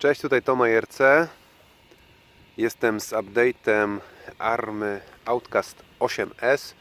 Cześć, tutaj Toma IRC. Jestem z update'em Army Outcast 8S.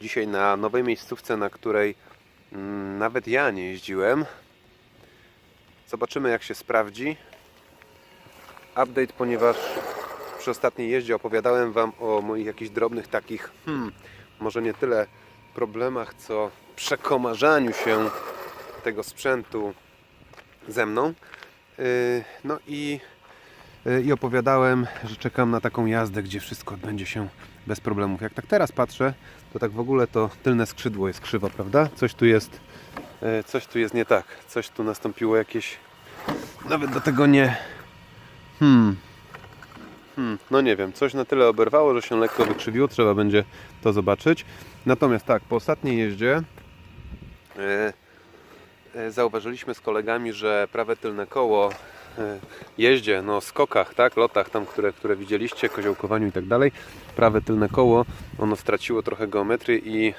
Dzisiaj na nowej miejscówce, na której mm, nawet ja nie jeździłem. Zobaczymy jak się sprawdzi. Update, ponieważ przy ostatniej jeździe opowiadałem Wam o moich jakichś drobnych takich, hmm, może nie tyle problemach, co przekomarzaniu się tego sprzętu ze mną. Yy, No i, yy, i opowiadałem, że czekam na taką jazdę, gdzie wszystko odbędzie się bez problemów. Jak tak teraz patrzę, to tak w ogóle to tylne skrzydło jest krzywo, prawda? Coś tu jest, yy, coś tu jest nie tak. Coś tu nastąpiło jakieś, nawet do tego nie, hmm, Hmm, no nie wiem, coś na tyle oberwało, że się lekko wykrzywiło, trzeba będzie to zobaczyć. Natomiast tak, po ostatniej jeździe e, zauważyliśmy z kolegami, że prawe tylne koło e, jeździe, no skokach, tak, lotach tam, które, które widzieliście, koziołkowaniu i tak dalej, prawe tylne koło, ono straciło trochę geometrii i e,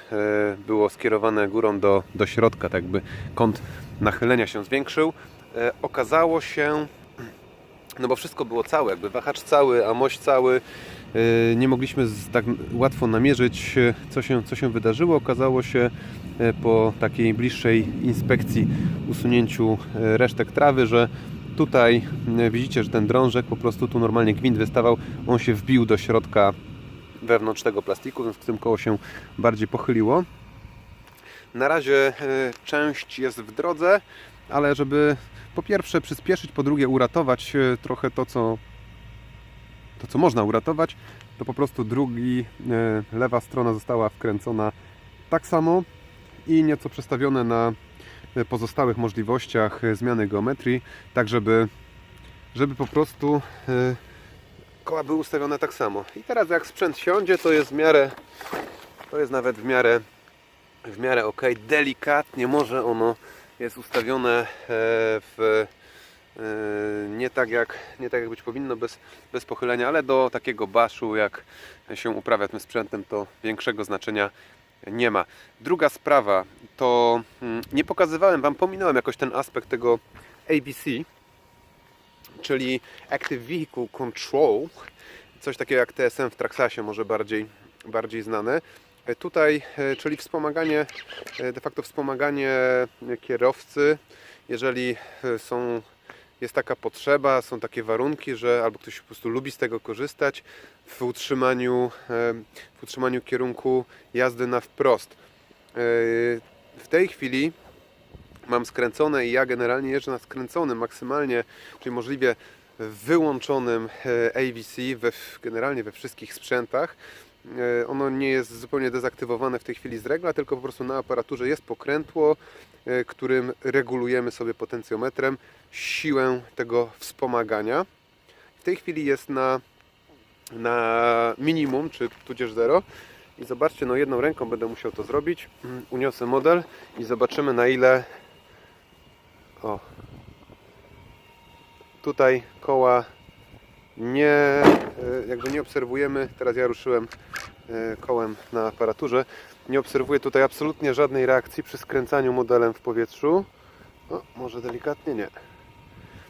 było skierowane górą do, do środka, tak jakby kąt nachylenia się zwiększył. E, okazało się, no bo wszystko było całe, jakby wahacz cały, a mość cały. Yy, Nie mogliśmy tak łatwo namierzyć, yy, co się, co się wydarzyło. Okazało się yy, po takiej bliższej inspekcji, usunięciu resztek trawy, że tutaj widzicie, że ten drążek po prostu tu normalnie gwint wystawał, on się wbił do środka wewnątrz tego plastiku, więc w tym koło się bardziej pochyliło. Na razie e, część jest w drodze, ale żeby po pierwsze przyspieszyć, po drugie uratować e, trochę to, co, to, co można uratować, to po prostu drugi, e, lewa strona została wkręcona tak samo i nieco przestawione na e, pozostałych możliwościach e, zmiany geometrii, tak żeby, żeby po prostu koła były ustawione tak samo. I teraz jak sprzęt siądzie, to jest w miarę, to jest nawet w miarę w miarę ok, delikatnie może ono jest ustawione w nie tak jak, nie tak jak być powinno bez, bez pochylenia, ale do takiego baszu jak się uprawia tym sprzętem to większego znaczenia nie ma. Druga sprawa to mm, nie pokazywałem Wam, pominąłem jakoś ten aspekt tego ABC, czyli Active Vehicle Control, coś takiego jak TSM w Traxasie może bardziej, bardziej znane. E, Tutaj, e, czyli wspomaganie, e, de facto wspomaganie kierowcy, jeżeli są, jest taka potrzeba, są takie warunki, że albo ktoś po prostu lubi z tego korzystać w utrzymaniu, w utrzymaniu kierunku jazdy na wprost. E, W tej chwili mam skręcone i ja generalnie jeżdżę na skręconym maksymalnie, czyli możliwie wyłączonym e, AVC we, generalnie we wszystkich sprzętach. E, Ono nie jest zupełnie dezaktywowane w tej chwili z regla, tylko po prostu na aparaturze jest pokrętło, e, którym regulujemy sobie potencjometrem siłę tego wspomagania. W tej chwili jest na, na minimum, czy tudzież zero. I zobaczcie, no jedną ręką będę musiał to zrobić. Mm, Uniosę model i zobaczymy na ile o tutaj koła nie, e, jakby nie obserwujemy, teraz ja ruszyłem e, kołem na aparaturze, nie obserwuję tutaj absolutnie żadnej reakcji przy skręcaniu modelem w powietrzu. O, może delikatnie nie.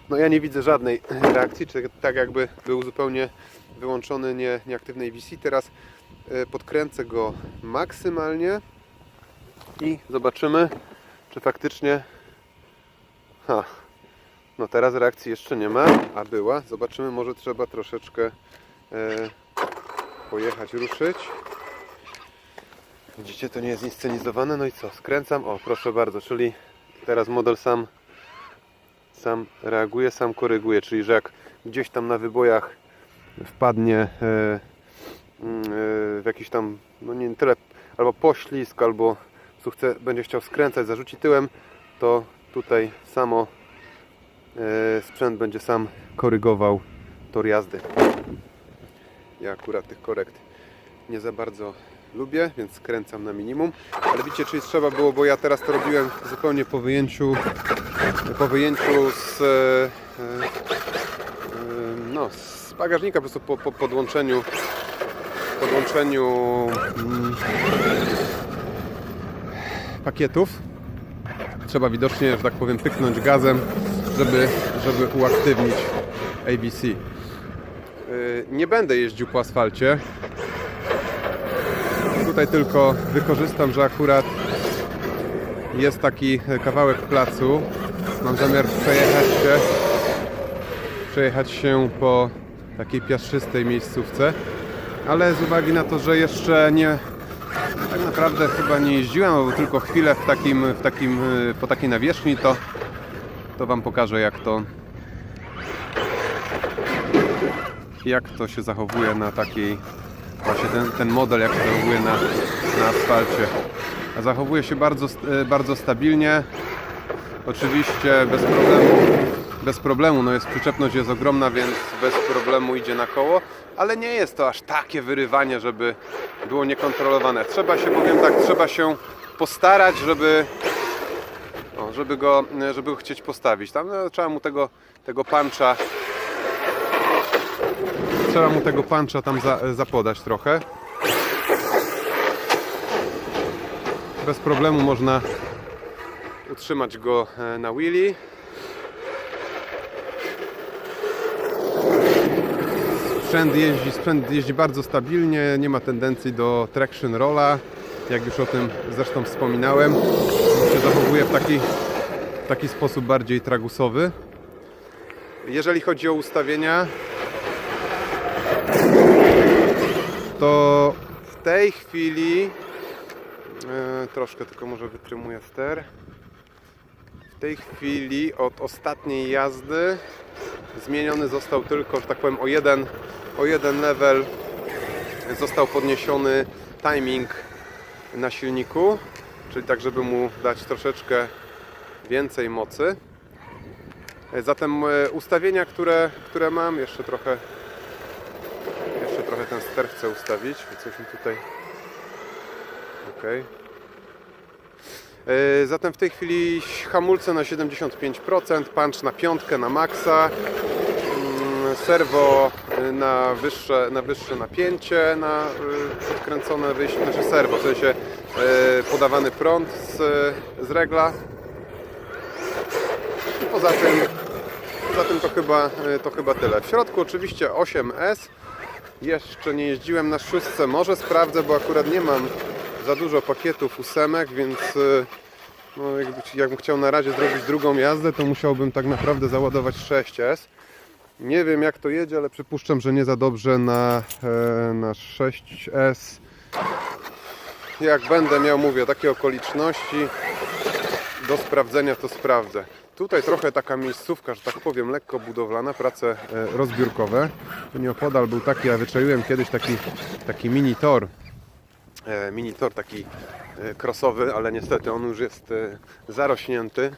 No ja nie widzę żadnej reakcji, czy tak jakby był zupełnie wyłączony nie, nieaktywnej VC. Teraz e, podkręcę go maksymalnie i zobaczymy, czy faktycznie ha, no teraz reakcji jeszcze nie ma, a była. Zobaczymy, może trzeba troszeczkę e, pojechać, ruszyć. Widzicie, to nie jest inscenizowane. No i co? Skręcam. O, proszę bardzo, czyli teraz model sam sam reaguje, sam koryguje, czyli że jak gdzieś tam na wybojach wpadnie e, mm, e, w jakiś tam, no nie tyle, albo poślizg, albo chce, będzie chciał skręcać, zarzuci tyłem, to tutaj samo sprzęt będzie sam korygował tor jazdy. Ja akurat tych korekt nie za bardzo lubię, więc skręcam na minimum. Ale widzicie, czyli trzeba było, bo ja teraz to robiłem zupełnie po wyjęciu po wyjęciu z, e, e, no, z bagażnika, po prostu po, po podłączeniu podłączeniu mm, pakietów trzeba widocznie, że tak powiem, pyknąć gazem, żeby, żeby uaktywnić ABC. Yy, Nie będę jeździł po asfalcie. Tutaj tylko wykorzystam, że akurat jest taki kawałek placu. Mam zamiar przejechać się, przejechać się po takiej piaszczystej miejscówce, ale z uwagi na to, że jeszcze nie tak naprawdę chyba nie jeździłem, albo tylko chwilę w takim, w takim, y, po takiej nawierzchni, to, to Wam pokażę jak to jak to się zachowuje na takiej właśnie ten, ten model jak się zachowuje na, na asfalcie. Zachowuje się bardzo, e, bardzo stabilnie. Oczywiście bez problemu, bez problemu, no jest przyczepność jest ogromna, więc bez problemu idzie na koło, ale nie jest to aż takie wyrywanie, żeby było niekontrolowane. Trzeba się, powiem tak, trzeba się postarać, żeby o, żeby go, żeby go chcieć postawić. Tam no, trzeba mu tego, tego puncha trzeba mu tego puncha tam za, zapodać trochę. Bez problemu można utrzymać go e, na wheelie. Sprzęt jeździ, sprzęt jeździ bardzo stabilnie, nie ma tendencji do traction rolla, jak już o tym zresztą wspominałem. Zachowuje w taki, w taki sposób bardziej tragusowy. Jeżeli chodzi o ustawienia, to w tej chwili e, troszkę tylko może wytrymuję ster. W tej chwili od ostatniej jazdy zmieniony został tylko, że tak powiem, o jeden, o jeden level został podniesiony timing na silniku, czyli tak, żeby mu dać troszeczkę więcej mocy. E, Zatem e, ustawienia, które, które mam, jeszcze trochę jeszcze trochę ten ster chcę ustawić, coś mi tutaj. Ok. Zatem w tej chwili hamulce na 75%, punch na piątkę na maksa, mm, serwo na wyższe, na wyższe napięcie, na y, podkręcone wyjście, znaczy serwo, w sensie y, podawany prąd z, z regla. I poza tym, poza tym to, chyba, y, to chyba tyle. W środku oczywiście 8S. Jeszcze nie jeździłem na szóstce, może sprawdzę, bo akurat nie mam za dużo pakietów ósemek, więc y, no, jakby, jakbym chciał na razie zrobić drugą jazdę, to musiałbym tak naprawdę załadować 6S. Nie wiem jak to jedzie, ale przypuszczam, że nie za dobrze na, e, na 6S. Jak będę miał, mówię, takie okoliczności do sprawdzenia, to sprawdzę. Tutaj trochę taka miejscówka, że tak powiem, lekko budowlana, prace e, rozbiórkowe. Tu nieopodal był taki, ja wyczaiłem kiedyś taki, taki mini tor. E, Mini tor taki crossowy, ale niestety on już jest zarośnięty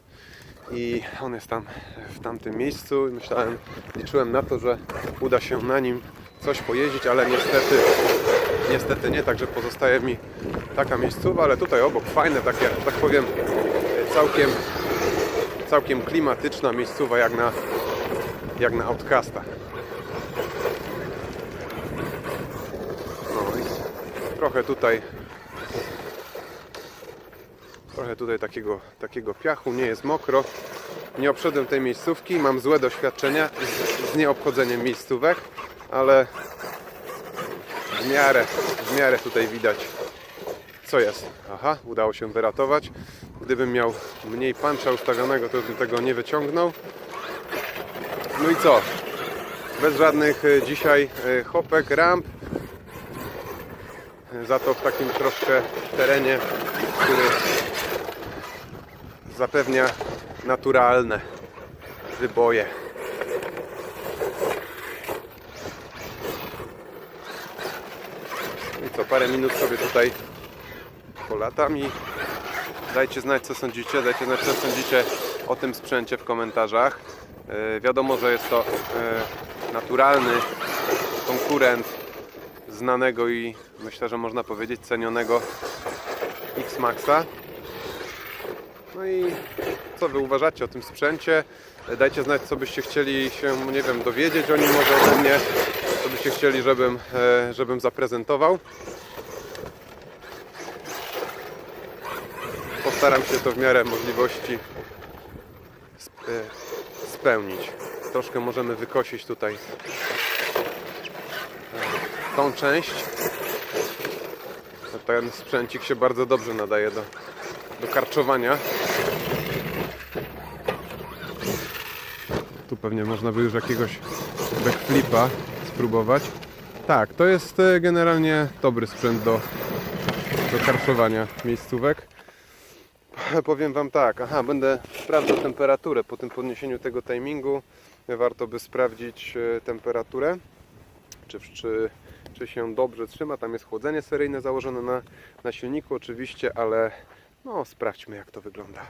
i on jest tam w tamtym miejscu i myślałem, liczyłem na to, że uda się na nim coś pojeździć, ale niestety niestety nie, także pozostaje mi taka miejscowa, ale tutaj obok fajne takie, tak powiem, całkiem całkiem klimatyczna miejscowa jak na jak na Outcasta. No i trochę tutaj trochę tutaj takiego, takiego piachu, nie jest mokro. Nie obszedłem tej miejscówki, mam złe doświadczenia z, z nieobchodzeniem miejscówek, ale w miarę, w miarę tutaj widać co jest. Aha, udało się wyratować. Gdybym miał mniej puncha ustawionego, to bym tego nie wyciągnął. No i co? Bez żadnych e, dzisiaj e, hopek, ramp. Za to w takim troszkę terenie, który zapewnia naturalne wyboje. I co, parę minut sobie tutaj polatam i dajcie znać co sądzicie, dajcie znać co sądzicie o tym sprzęcie w komentarzach. E, wiadomo, że jest to e, naturalny konkurent znanego i myślę, że można powiedzieć cenionego X-Maxa. No i co wy uważacie o tym sprzęcie? Dajcie znać, co byście chcieli się, nie wiem, dowiedzieć o nim może ode mnie, co byście chcieli, żebym, e, żebym zaprezentował. Postaram się to w miarę możliwości e, spełnić. troszkę możemy wykosić tutaj e, tą część. Ten sprzęcik się bardzo dobrze nadaje do, do karczowania. Tu pewnie można by już jakiegoś backflipa spróbować. Tak, to jest e, generalnie dobry sprzęt do, do karczowania miejscówek. Powiem Wam tak, aha, będę sprawdzał temperaturę po tym podniesieniu tego timingu. Warto by sprawdzić e, temperaturę, czy, czy, czy się dobrze trzyma. Tam jest chłodzenie seryjne założone na, na silniku oczywiście, ale no sprawdźmy jak to wygląda.